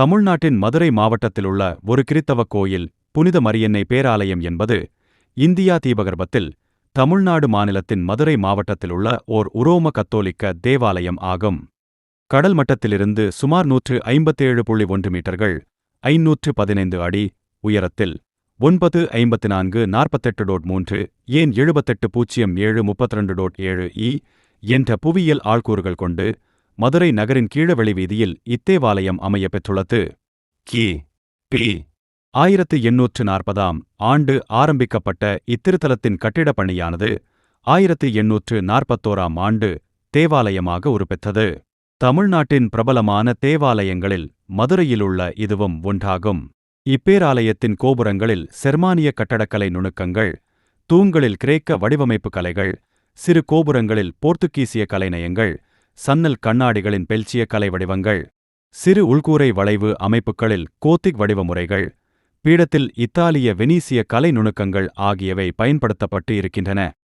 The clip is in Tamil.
தமிழ்நாட்டின் மதுரை மாவட்டத்திலுள்ள ஒரு கிறித்தவ கோயில் புனித மரியன்னை பேராலயம் என்பது இந்தியா தீபகற்பத்தில் தமிழ்நாடு மாநிலத்தின் மதுரை மாவட்டத்திலுள்ள ஓர் உரோம கத்தோலிக்க தேவாலயம் ஆகும். கடல் மட்டத்திலிருந்து சுமார் நூற்று ஐம்பத்தேழு புள்ளி ஒன்று மீட்டர்கள் ஐநூற்று பதினைந்து அடி உயரத்தில் ஒன்பது ஐம்பத்து நான்கு நாற்பத்தெட்டு டோட் மூன்று ஏன் எழுபத்தெட்டு பூஜ்ஜியம் ஏழு முப்பத்திரண்டு டோட் ஏழு இ என்ற புவியியல் ஆள்கூறுகள் கொண்டு மதுரை நகரின் கீழவெளி வீதியில் இத்தேவாலயம் அமைய பெற்றுள்ளது. கி. பி. ஆயிரத்து எண்ணூற்று நாற்பதாம் ஆண்டு ஆரம்பிக்கப்பட்ட இத்திருத்தலத்தின் கட்டிடப் பணியானது ஆயிரத்து எண்ணூற்று நாற்பத்தோராம் ஆண்டு தேவாலயமாக உருப்பெற்றது. தமிழ்நாட்டின் பிரபலமான தேவாலயங்களில் மதுரையிலுள்ள இதுவும் ஒன்றாகும். இப்பேராலயத்தின் கோபுரங்களில் செர்மானிய கட்டடக்கலை நுணுக்கங்கள் தூண்களில் கிரேக்க வடிவமைப்பு கலைகள் சிறு கோபுரங்களில் போர்த்துகீசிய கலைநயங்கள் சன்னல் கண்ணாடிகளின் பெல்சிய கலை வடிவங்கள் சிறு உள்கூரை வளைவு அமைப்புகளில் கோத்திக் வடிவ முறைகள் பீடத்தில் இத்தாலிய வெனீசிய கலை நுணுக்கங்கள் ஆகியவை பயன்படுத்தப்பட்டு இருக்கின்றன.